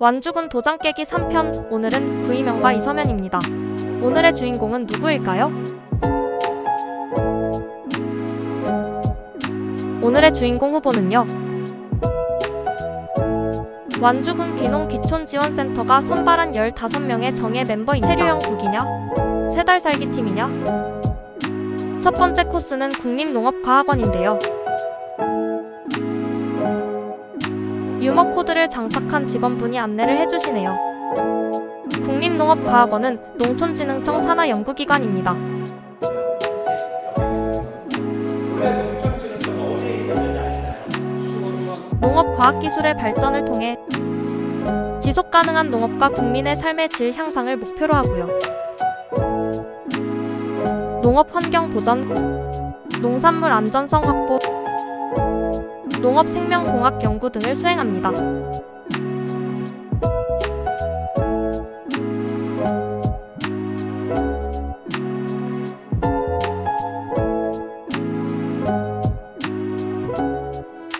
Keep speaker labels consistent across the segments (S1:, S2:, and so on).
S1: 완주군 도장 깨기 3편 오늘은 구이명과 이서면입니다. 오늘의 주인공은 누구일까요? 오늘의 주인공 후보는요. 완주군 귀농 귀촌지원센터가 선발한 15명의 정예 멤버인 체류형 국이냐? 세달 살기 팀이냐? 첫 번째 코스는 국립농업과학원인데요. 유머 코드를 장착한 직원분이 안내를 해주시네요. 국립농업과학원은 농촌진흥청 산하 연구기관입니다. 농업과학기술의 발전을 통해 지속 가능한 농업과 국민의 삶의 질 향상을 목표로 하고요. 농업 환경 보전, 농산물 안전성 확보, 농업 생명공학 연구 등을 수행합니다.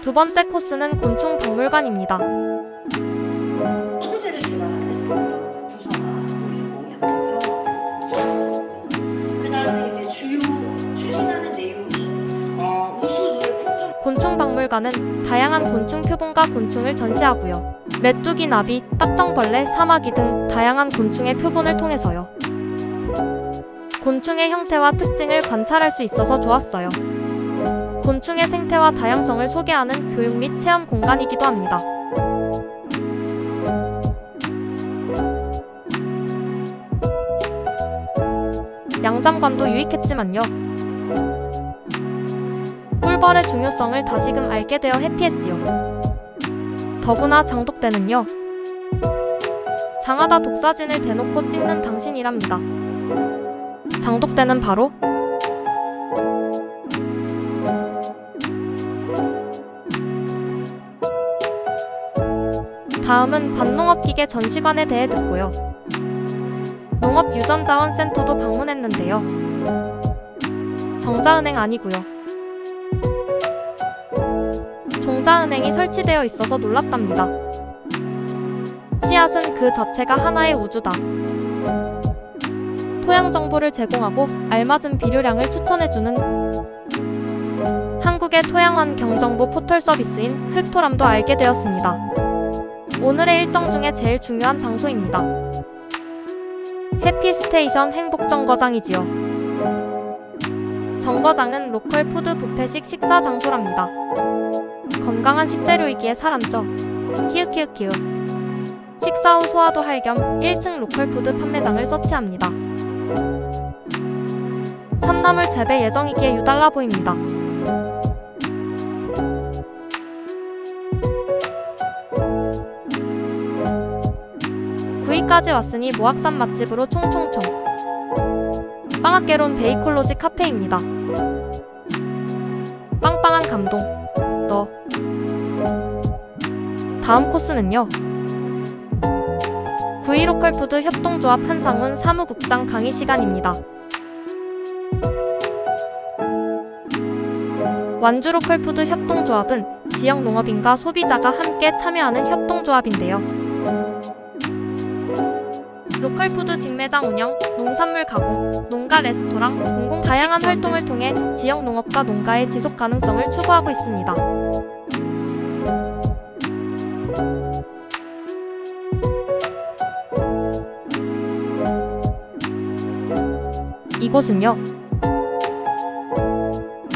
S1: 두 번째 코스는 곤충 박물관입니다. 박물관은 다양한 곤충 표본과 곤충을 전시하고요. 메뚜기, 나비, 딱정벌레, 사마귀 등 다양한 곤충의 표본을 통해서요. 곤충의 형태와 특징을 관찰할 수 있어서 좋았어요. 곤충의 생태와 다양성을 소개하는 교육 및 체험 공간이기도 합니다. 양장관도 유익했지만요. 꿀벌의 중요성을 다시금 알게 되어 해피했지요. 더구나 장독대는요. 장하다 독사진을 대놓고 찍는 당신이랍니다. 장독대는 바로 다음은 반농업기계 전시관에 대해 듣고요. 농업유전자원센터도 방문했는데요. 정자은행 아니고요. 종자은행이 설치되어 있어서 놀랐답니다. 씨앗은 그 자체가 하나의 우주다. 토양 정보를 제공하고 알맞은 비료량을 추천해주는 한국의 토양환 경정보 포털 서비스인 흑토람도 알게 되었습니다. 오늘의 일정 중에 제일 중요한 장소입니다. 해피스테이션 행복정거장이지요. 정거장은 로컬 푸드 뷔페식 식사 장소랍니다. 건강한 식재료이기에 살 안 쪄. 키읔키읔키읔. 식사 후 소화도 할 겸 1층 로컬 푸드 판매장을 서치합니다. 산나물 재배 예정이기에 유달라 보입니다. 구이까지 왔으니 모악산 맛집으로 총총총. 빵학개론 베이콜로지 카페입니다. 빵빵한 감동. 다음 코스는요. 구이로컬푸드 협동조합 한상훈 사무국장 강의 시간입니다. 완주로컬푸드 협동조합은 지역 농업인과 소비자가 함께 참여하는 협동조합인데요. 로컬푸드 직매장 운영, 농산물 가공, 농가 레스토랑, 공공 다양한 활동을 통해 지역 농업과 농가의 지속 가능성을 추구하고 있습니다. 이곳은요.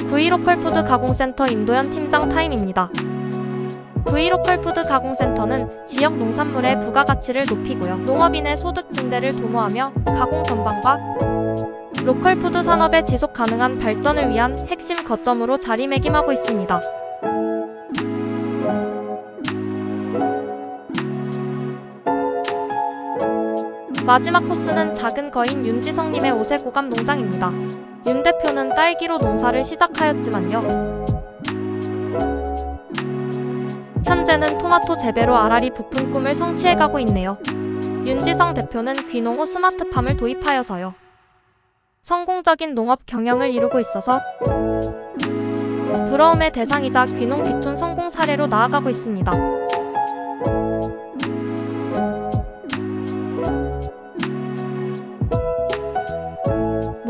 S1: 구이로컬푸드 가공센터 임도현 팀장 타임입니다. 구이로컬푸드 가공센터는 지역 농산물의 부가가치를 높이고요. 농업인의 소득 증대를 도모하며 가공 전방과 로컬푸드 산업의 지속 가능한 발전을 위한 핵심 거점으로 자리매김하고 있습니다. 마지막 코스는 작은 거인 윤지성님의 오세고감 농장입니다. 윤 대표는 딸기로 농사를 시작하였지만요. 현재는 토마토 재배로 아라리 부푼 꿈을 성취해가고 있네요. 윤지성 대표는 귀농 후 스마트팜을 도입하여서요. 성공적인 농업 경영을 이루고 있어서 부러움의 대상이자 귀농 귀촌 성공 사례로 나아가고 있습니다.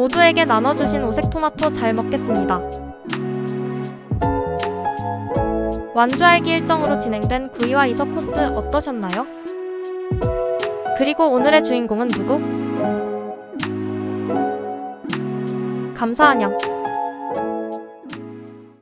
S1: 모두에게 나눠주신 오색토마토 잘 먹겠습니다. 완주알기 일정으로 진행된 구이와 이석 코스 어떠셨나요? 그리고 오늘의 주인공은 누구? 감사한양.